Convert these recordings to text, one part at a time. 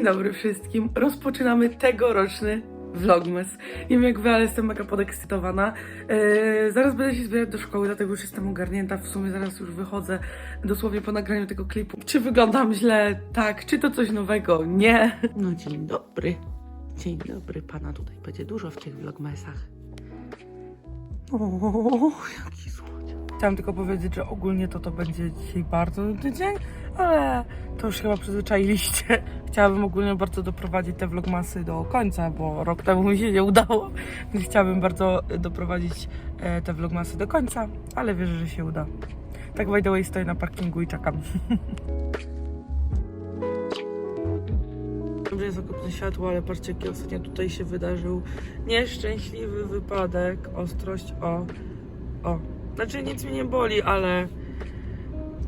Dzień dobry wszystkim. Rozpoczynamy tegoroczny vlogmas. Nie wiem jak wy, ale jestem mega podekscytowana. Eee, zaraz będę się zbierać do szkoły, dlatego już jestem ogarnięta. W sumie zaraz już wychodzę dosłownie po nagraniu tego klipu. Czy wyglądam źle? Tak. Czy to coś nowego? Nie. No dzień dobry. Dzień dobry. Pana tutaj będzie dużo w tych vlogmasach. O, jaki słodziak. Chciałam tylko powiedzieć, że ogólnie to to będzie dzisiaj bardzo nudny dzień, ale to już chyba przyzwyczailiście. Chciałabym ogólnie bardzo doprowadzić te vlogmasy do końca, bo rok temu mi się nie udało, więc chciałabym bardzo doprowadzić e, te vlogmasy do końca, ale wierzę, że się uda. Tak by the way stoję na parkingu i czekam. Dobrze jest okropne światło, ale patrzcie, jaki ostatnio tutaj się wydarzył nieszczęśliwy wypadek. Ostrość, o, o. Znaczy nic mnie nie boli, ale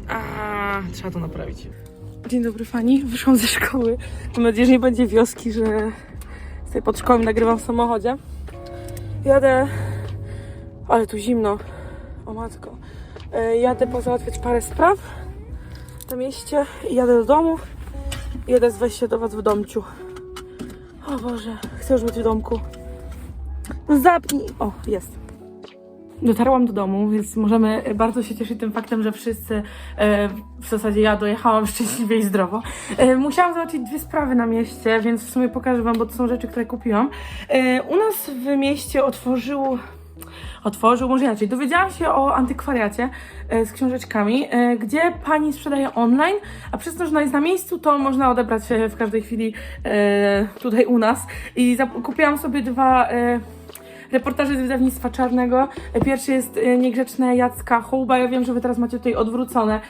a, trzeba to naprawić. Dzień dobry Fani, wyszłam ze szkoły. Mam nadzieję, że nie będzie wioski, że sobie pod szkołą nagrywam w samochodzie. Jadę, ale tu zimno. O matko. E, Jadę pozałatwiać parę spraw na mieście i jadę do domu. Jadę zwejść się do was w domciu. O Boże, chcę już być w domku. No zapnij. O, jest. Dotarłam do domu, więc możemy bardzo się cieszyć tym faktem, że wszyscy, e, w zasadzie ja dojechałam szczęśliwie i zdrowo. E, musiałam załatwić dwie sprawy na mieście, więc w sumie pokażę Wam, bo to są rzeczy, które kupiłam. E, u nas w mieście otworzył otworzył, może inaczej, dowiedziałam się o antykwariacie e, z książeczkami, e, gdzie pani sprzedaje online, a przez to, że ona jest na miejscu, to można odebrać e, w każdej chwili e, tutaj u nas. I kupiłam sobie dwa e, reportaże z wydawnictwa czarnego. E, Pierwszy jest e, Niegrzeczne Jacka Hołba. Ja wiem, że wy teraz macie tutaj odwrócone,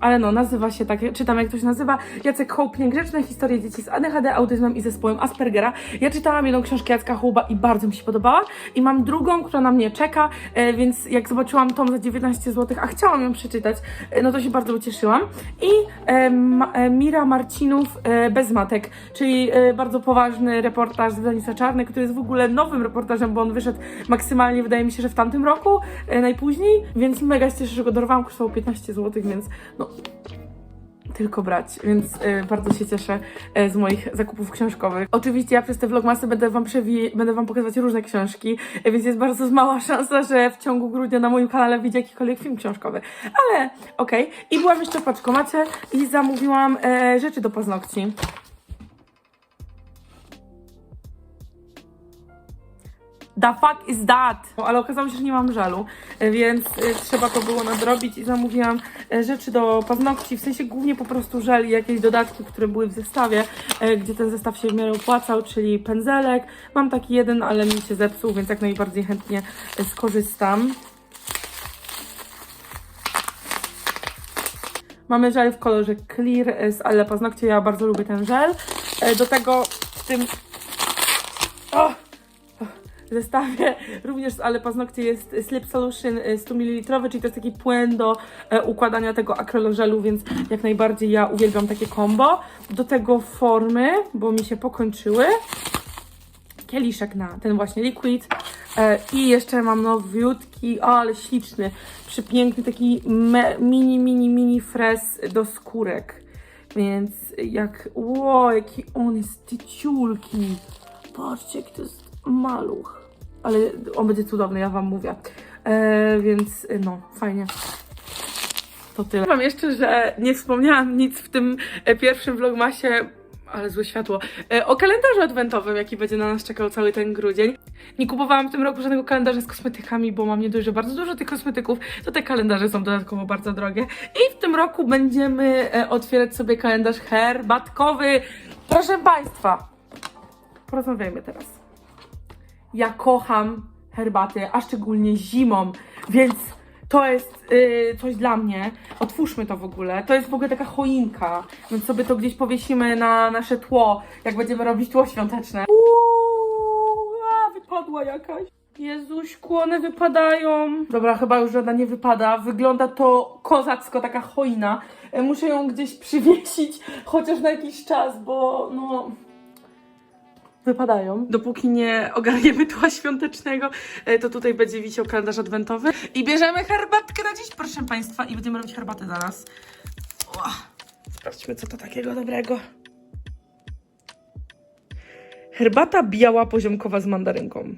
ale no, nazywa się tak, czytam jak to się nazywa. Jacek Hołb, Niegrzeczne historie dzieci z ADHD, autyzmem i zespołem Aspergera. Ja czytałam jedną książkę Jacka Hołba i bardzo mi się podobała. I mam drugą, która na mnie czeka, e, więc jak zobaczyłam tom za 19 zł, a chciałam ją przeczytać, no to się bardzo ucieszyłam. I Mira Marcinów Bez Matek, czyli bardzo poważny reportaż z wydawnictwa Czarne, który jest w ogóle nowym reportażem, bo on wyszedł maksymalnie, wydaje mi się, że w tamtym roku, e, najpóźniej, więc mega się cieszę, że go dorwałam, kosztował 15 zł, więc no tylko brać, więc e, bardzo się cieszę e, z moich zakupów książkowych. Oczywiście ja przez te vlogmasy będę wam będę wam pokazywać różne książki, e, więc jest bardzo mała szansa, że w ciągu grudnia na moim kanale wyjdzie jakikolwiek film książkowy. Ale okej. I byłam jeszcze w paczkomacie i zamówiłam rzeczy do paznokci. The fuck is that? Ale okazało się, że nie mam żalu, e, więc e, trzeba to było nadrobić i zamówiłam e, rzeczy do paznokci, w sensie głównie po prostu żel i jakieś dodatki, które były w zestawie, e, gdzie ten zestaw się w miarę opłacał, czyli pędzelek. Mam taki jeden, ale mi się zepsuł, więc jak najbardziej chętnie skorzystam. Mamy żel w kolorze clear z Ale Paznokcie, ja bardzo lubię ten żel. Do tego w tym... Zestawie również Ale Paznokcie jest Slip Solution e, 100 ml, czyli to jest taki płyn do e, układania tego akrylogelu, więc jak najbardziej ja uwielbiam takie combo. Do tego formy, bo mi się pokończyły. Kieliszek na ten właśnie liquid. E, I jeszcze mam nowiutki, o, ale śliczny, przepiękny taki mini, mini, mini fres do skórek. Więc jak, ło, jaki on jest tyciulki. Patrzcie, jaki to jest maluch. Ale on będzie cudowny, ja wam mówię. E, więc e, no, fajnie. To tyle. Wam jeszcze, że nie wspomniałam nic w tym e, pierwszym vlogmasie, ale złe światło, e, o kalendarzu adwentowym, jaki będzie na nas czekał cały ten grudzień. Nie kupowałam w tym roku żadnego kalendarza z kosmetykami, bo mam nie dość, że bardzo dużo tych kosmetyków, to te kalendarze są dodatkowo bardzo drogie. I w tym roku będziemy e, otwierać sobie kalendarz herbatkowy. Proszę Państwa, porozmawiajmy teraz. Ja kocham herbaty, a szczególnie zimą, więc to jest y, coś dla mnie. Otwórzmy to w ogóle. To jest w ogóle taka choinka, więc sobie to gdzieś powiesimy na nasze tło, jak będziemy robić tło świąteczne. Uuu, a, wypadła jakaś. Jezuśku, one wypadają. Dobra, chyba już żadna nie wypada. Wygląda to kozacko, taka choina. E, Muszę ją gdzieś przywiesić, chociaż na jakiś czas, bo no wypadają. Dopóki nie ogarniemy tła świątecznego, e, to tutaj będzie wisiał kalendarz adwentowy. I bierzemy herbatkę na dziś, proszę Państwa, i będziemy robić herbatę zaraz. Ła. Sprawdźmy, co to takiego dobrego. Herbata biała poziomkowa z mandarynką.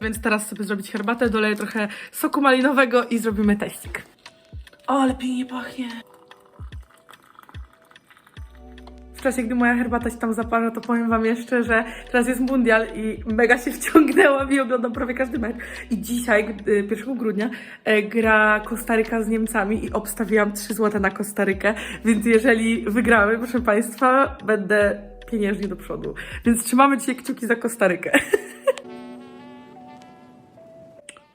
Więc teraz sobie zrobić herbatę, doleję trochę soku malinowego i zrobimy teścik. O, ale pięknie pachnie. W czasie, gdy moja herbata się tam zaparza, to powiem wam jeszcze, że teraz jest mundial i mega się wciągnęłam i oglądam prawie każdy mecz. I dzisiaj, y, 1 grudnia, e, gra Kostaryka z Niemcami i obstawiłam 3 zł na Kostarykę, więc jeżeli wygramy, proszę państwa, będę pieniężnie do przodu. Więc trzymamy dzisiaj kciuki za Kostarykę.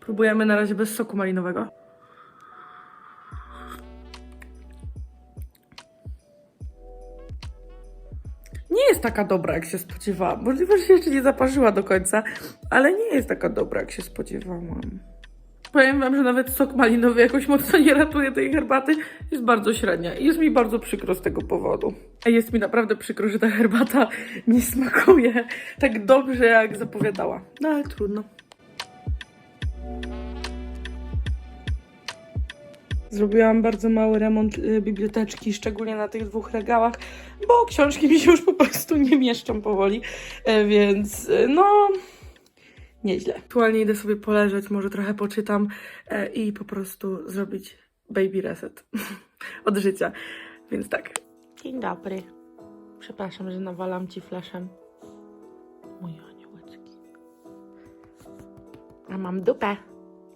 Próbujemy na razie bez soku malinowego. Taka dobra, jak się spodziewałam. Możliwe, że się jeszcze nie zaparzyła do końca, ale nie jest taka dobra, jak się spodziewałam. Powiem wam, że nawet sok malinowy jakoś mocno nie ratuje tej herbaty. Jest bardzo średnia i jest mi bardzo przykro z tego powodu. A jest mi naprawdę przykro, że ta herbata nie smakuje tak dobrze, jak zapowiadała. No ale trudno. Zrobiłam bardzo mały remont y, biblioteczki, szczególnie na tych dwóch regałach, bo książki mi się już po prostu nie mieszczą powoli, e, więc y, no nieźle. Aktualnie idę sobie poleżeć, może trochę poczytam e, i po prostu zrobić baby reset od życia. Więc tak. Dzień dobry. Przepraszam, że nawalam ci flaszem. Moje aniołeczki. A mam dupę.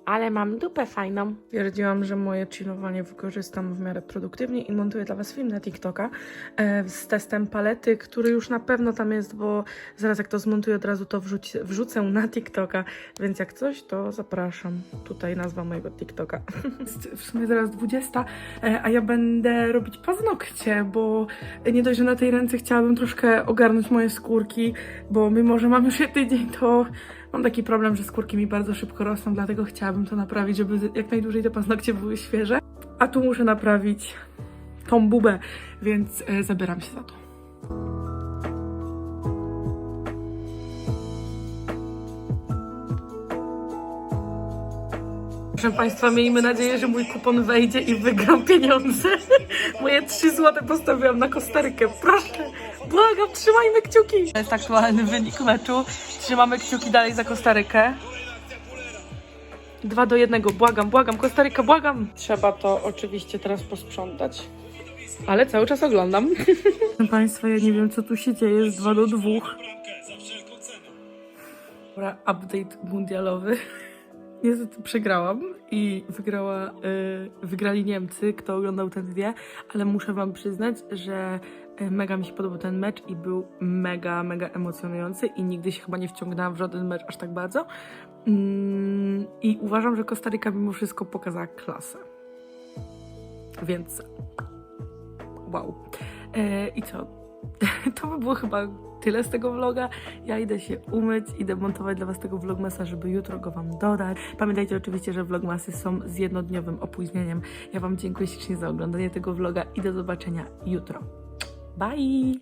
Ale mam dupę fajną. Stwierdziłam, że moje chillowanie wykorzystam w miarę produktywnie i montuję dla Was film na TikToka e, z testem palety, który już na pewno tam jest, bo zaraz jak to zmontuję od razu to wrzuć, wrzucę na TikToka, więc jak coś to zapraszam. Tutaj nazwa mojego TikToka. Jest w sumie zaraz 20, e, a ja będę robić paznokcie, bo nie dość, że na tej ręce chciałabym troszkę ogarnąć moje skórki, bo mimo, że mam już je tydzień, to Mam taki problem, że skórki mi bardzo szybko rosną, dlatego chciałabym to naprawić, żeby jak najdłużej te paznokcie były świeże. A tu muszę naprawić tą bubę, więc e, zabieram się za to. Proszę Państwa, miejmy nadzieję, że mój kupon wejdzie i wygram pieniądze. Moje 3 złote postawiłam na Kostarykę. Proszę, błagam, trzymajmy kciuki. To jest aktualny wynik meczu. Trzymamy kciuki dalej za Kostarykę. Dwa do jednego, błagam, błagam, Kostaryka, błagam. Trzeba to oczywiście teraz posprzątać. Ale cały czas oglądam. Proszę Państwa, ja nie wiem, co tu się dzieje. Jest 2 do 2. Dobra, update mundialowy. Niestety przegrałam i wygrała, y, wygrali Niemcy, kto oglądał ten wie, ale muszę wam przyznać, że y, mega mi się podobał ten mecz i był mega, mega emocjonujący i nigdy się chyba nie wciągnęłam w żaden mecz aż tak bardzo. Mm, I uważam, że Kostaryka mimo wszystko pokazała klasę. Więc wow. E, I co? To by było chyba tyle z tego vloga. Ja idę się umyć, idę montować dla Was tego vlogmasa, żeby jutro go Wam dodać. Pamiętajcie oczywiście, że vlogmasy są z jednodniowym opóźnieniem. Ja Wam dziękuję ślicznie za oglądanie tego vloga i do zobaczenia jutro. Bye!